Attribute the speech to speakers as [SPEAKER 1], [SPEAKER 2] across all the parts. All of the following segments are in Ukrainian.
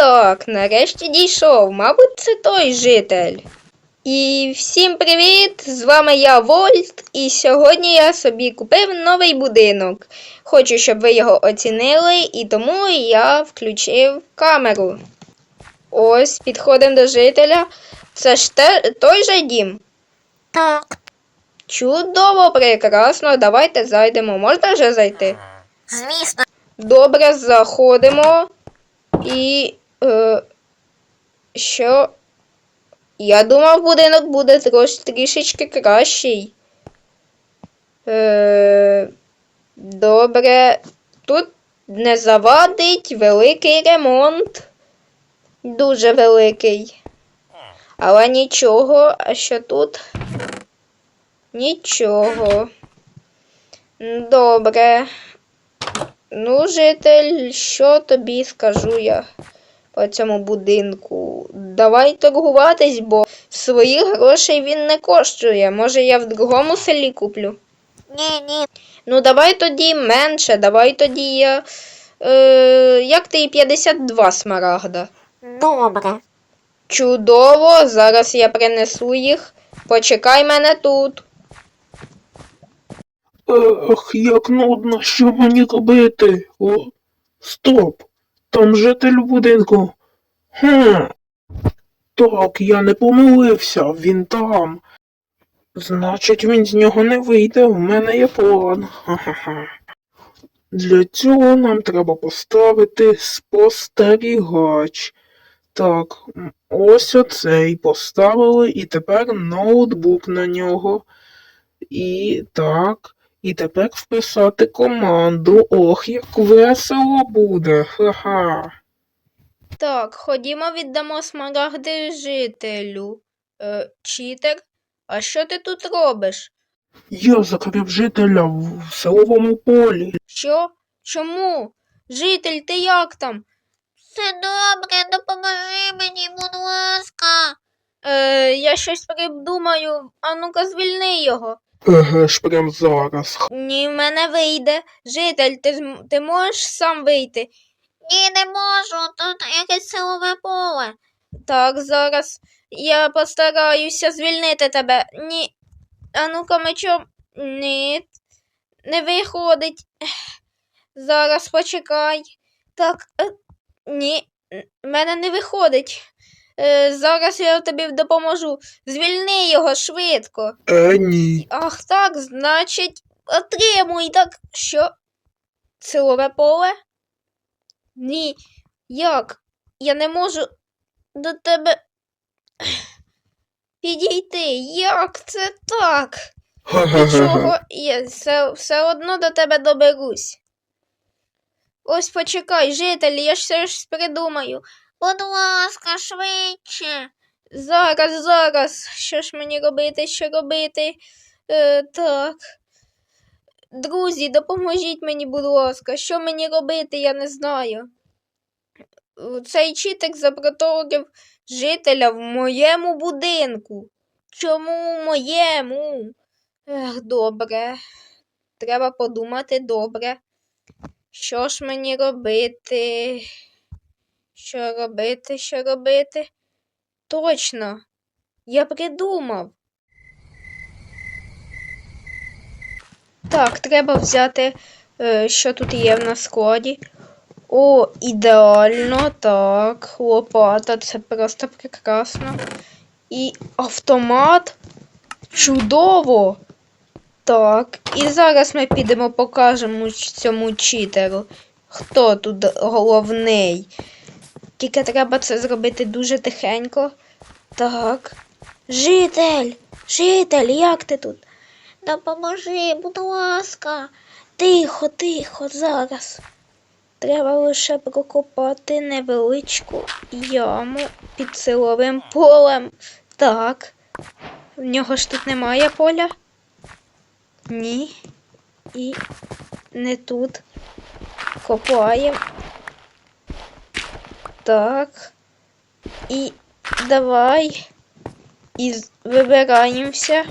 [SPEAKER 1] Так, нарешті дійшов. Мабуть, це той житель. І всім привіт! З вами я Вольт, і сьогодні я собі купив новий будинок. Хочу, щоб ви його оцінили, і тому я включив камеру. Ось, підходимо до жителя. Це ж те, той же дім.
[SPEAKER 2] Так,
[SPEAKER 1] Чудово, прекрасно. Давайте зайдемо. Можна вже зайти?
[SPEAKER 2] звісно,
[SPEAKER 1] Добре, заходимо. І. Е, що? Я думав, будинок буде трішечки кращий. Е, добре. Тут не завадить великий ремонт. Дуже великий. Але нічого, а що тут? Нічого. Добре. Ну, житель, що тобі скажу я по цьому будинку? Давай торгуватись, бо своїх грошей він не коштує. Може, я в другому селі куплю?
[SPEAKER 2] ні, ні.
[SPEAKER 1] Ну, давай тоді менше, давай тоді я. Е, як ти і 52 смарагда?
[SPEAKER 2] Добре.
[SPEAKER 1] Чудово, зараз я принесу їх. Почекай мене тут.
[SPEAKER 3] Ах, як нудно, що мені робити? О, стоп! Там житель будинку. Хм. Так, я не помилився, він там. Значить, він з нього не вийде, в мене є план. Ха-ха-ха. Для цього нам треба поставити спостерігач. Так, ось оцей поставили, і тепер ноутбук на нього. І так. І тепер вписати команду. Ох, як весело буде. Ха-ха.
[SPEAKER 1] Так, ходімо, віддамо смарагди жителю. Е, читер, а що ти тут робиш?
[SPEAKER 3] Я закрив жителя в селовому полі.
[SPEAKER 1] Що? Чому? Житель, ти як там?
[SPEAKER 2] Все добре, допоможи мені, будь ласка.
[SPEAKER 1] Е, я щось придумаю. А ну-ка, звільни його.
[SPEAKER 3] Еге ж прям зараз.
[SPEAKER 1] Ні, в мене вийде. Житель, ти, ти можеш сам вийти?
[SPEAKER 2] Ні, не можу, тут якесь силове поле.
[SPEAKER 1] Так, зараз я постараюся звільнити тебе. Ні. А ну-ка, мечом. Ні. Не виходить. Зараз почекай. Так. е, Ні. В мене не виходить. Е, Зараз я тобі допоможу. Звільни його швидко.
[SPEAKER 3] Е, ні.
[SPEAKER 1] Ах так, значить, отримуй так. Що? Силове поле? Ні. Як? Я не можу до тебе підійти. Як це так? Нічого, я все, все одно до тебе доберусь. Ось почекай, житель, я ж придумаю.
[SPEAKER 2] Будь ласка, швидше.
[SPEAKER 1] Зараз, зараз. Що ж мені робити, що робити? Е, так. Друзі, допоможіть мені, будь ласка. Що мені робити, я не знаю. Цей читик запроторив жителя в моєму будинку. Чому в моєму? Ех, добре. Треба подумати добре. Що ж мені робити? Що робити, що робити? Точно, я придумав. Так, треба взяти, е, що тут є в нас складі. О, ідеально, так. Лопата, це просто прекрасно. І автомат. Чудово! Так, і зараз ми підемо покажемо цьому читеру, хто тут головний. Тільки треба це зробити дуже тихенько. Так. Житель, житель, як ти тут?
[SPEAKER 2] Допоможи, будь ласка.
[SPEAKER 1] Тихо, тихо, зараз. Треба лише прокопати невеличку яму під силовим полем. Так. В нього ж тут немає поля? Ні. І не тут. Копаємо. Так. І давай. І вибираємося.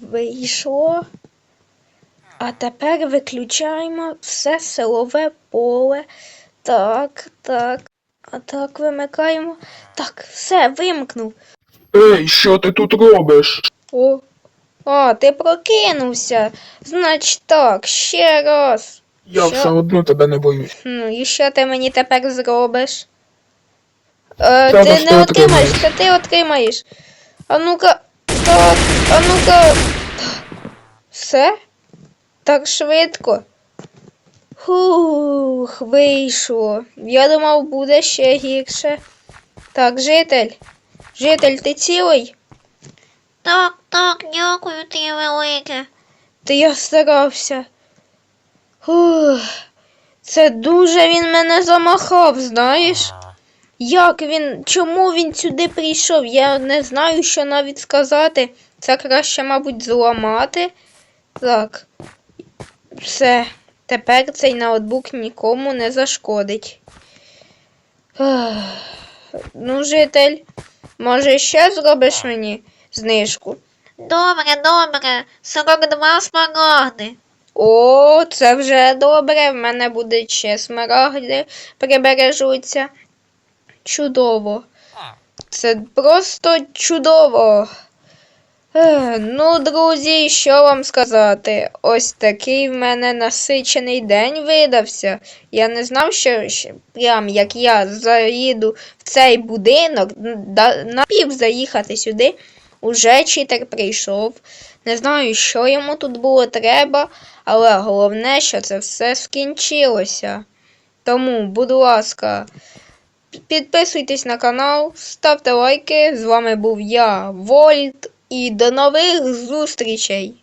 [SPEAKER 1] Вийшло. А тепер виключаємо все силове поле. Так, так. А так вимикаємо. Так, все, вимкнув.
[SPEAKER 3] Ей, що ти тут робиш?
[SPEAKER 1] О. А, ти прокинувся. Значить так, ще раз.
[SPEAKER 3] Я
[SPEAKER 1] Що?
[SPEAKER 3] все одно тебе не боюсь.
[SPEAKER 1] Ну, і що ти мені тепер зробиш? Е, ти
[SPEAKER 3] ти
[SPEAKER 1] не отримаєш,
[SPEAKER 3] отримаєш.
[SPEAKER 1] та ти отримаєш. А ну-ка, так, а ну-ка. Все? Так швидко. Фух, вийшло. Я думав, буде ще гірше. Так, житель. Житель, ти цілий?
[SPEAKER 2] Так, так, дякую тобі велике.
[SPEAKER 1] Та я старався. Фух, це дуже він мене замахав, знаєш? Як він, чому він сюди прийшов? Я не знаю, що навіть сказати. Це краще, мабуть, зламати. Так. Все. Тепер цей ноутбук нікому не зашкодить. Ах. Ну, житель, може ще зробиш мені знижку?
[SPEAKER 2] Добре, добре. 42 смарагди.
[SPEAKER 1] О, це вже добре. В мене буде ще смарагди прибережуться. Чудово. Це просто чудово. Ну, друзі, що вам сказати? Ось такий в мене насичений день видався. Я не знав, що прям як я заїду в цей будинок, напів заїхати сюди. Уже читер прийшов. Не знаю, що йому тут було треба, але головне, що це все скінчилося. Тому, будь ласка, підписуйтесь на канал, ставте лайки. З вами був я, Вольт, і до нових зустрічей!